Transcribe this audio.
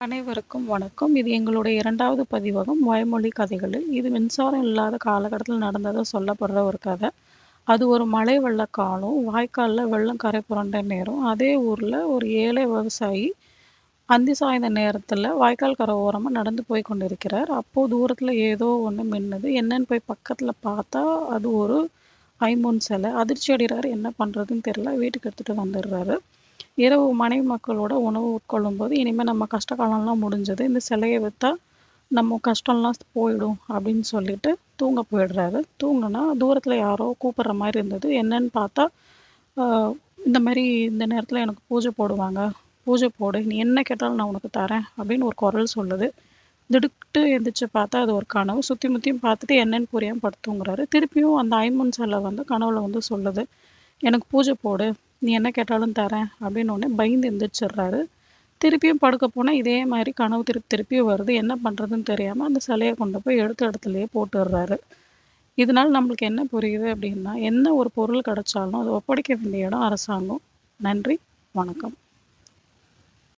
அனைவருக்கும் வணக்கம். இது எங்களுடைய இரண்டாவது பதிவகம் வாய்மொழி கதைகளில் இது மின்சாரம் இல்லாத காலகட்டத்தில் நடந்ததை சொல்லப்படுற ஒரு கதை. அது ஒரு மழை வெள்ள காலம். வாய்க்காலில் வெள்ளம் கரை புரண்ட நேரம். அதே ஊரில் ஒரு ஏழை விவசாயி அந்தி சாய்ந்த நேரத்தில் வாய்க்கால் கரை ஓரமாக நடந்து போய் கொண்டிருக்கிறார். அப்போது தூரத்தில் ஏதோ ஒன்று மின்னுது. என்னன்னு போய் பக்கத்தில் பார்த்தா அது ஒரு ஐம்பொன் சிலை. அதிர்ச்சி அடைகிறார். என்ன பண்ணுறதுன்னு தெரியல. வீட்டுக்கு எடுத்துகிட்டு வந்துடுறாரு. இரவு மனைவி மக்களோட உணவு உட்கொள்ளும்போது இனிமேல் நம்ம கஷ்ட காலம்லாம் முடிஞ்சது. இந்த சிலையை விற்றா நம்ம கஷ்டம்லாம் போயிடும் அப்படின்னு சொல்லிட்டு தூங்க போயிடுறாரு. தூங்குனா தூரத்தில் யாரோ கூப்பிடுற மாதிரி இருந்தது. என்னன்னு பார்த்தா இந்த மாதிரி இந்த நேரத்தில் எனக்கு பூஜை போடுவாங்க. பூஜை போடு நீ என்ன கேட்டாலும் நான் உனக்கு தரேன் அப்படின்னு ஒரு குரல் சொல்லுது. திடுக்கிட்டு எந்திரிச்சு பார்த்தா அது ஒரு கனவு. சுற்றி முற்றியும் பார்த்துட்டு என்னன்னு புரியாமல் படுத்துங்கிறாரு திருப்பியும் அந்த ஐம்பொன் சிலை வந்து கனவுல வந்து சொல்லுது எனக்கு பூஜை போடு நீ என்ன கேட்டாலும் தரேன் அப்படின்னு உடனே பயந்து எந்திரிச்சிடுறாரு. திருப்பியும் படுக்க போனால் இதே மாதிரி கனவு திருப்பி திருப்பியும் வருது. என்ன பண்ணுறதுன்னு தெரியாமல் அந்த சிலையை கொண்டு போய் எடுத்த இடத்துலையே போட்டுடுறாரு. இதனால் நம்மளுக்கு என்ன புரியுது அப்படின்னா என்ன ஒரு பொருள் கிடைச்சாலும் அதை ஒப்படைக்க வேண்டிய இடம் அரசாங்கம். நன்றி வணக்கம்.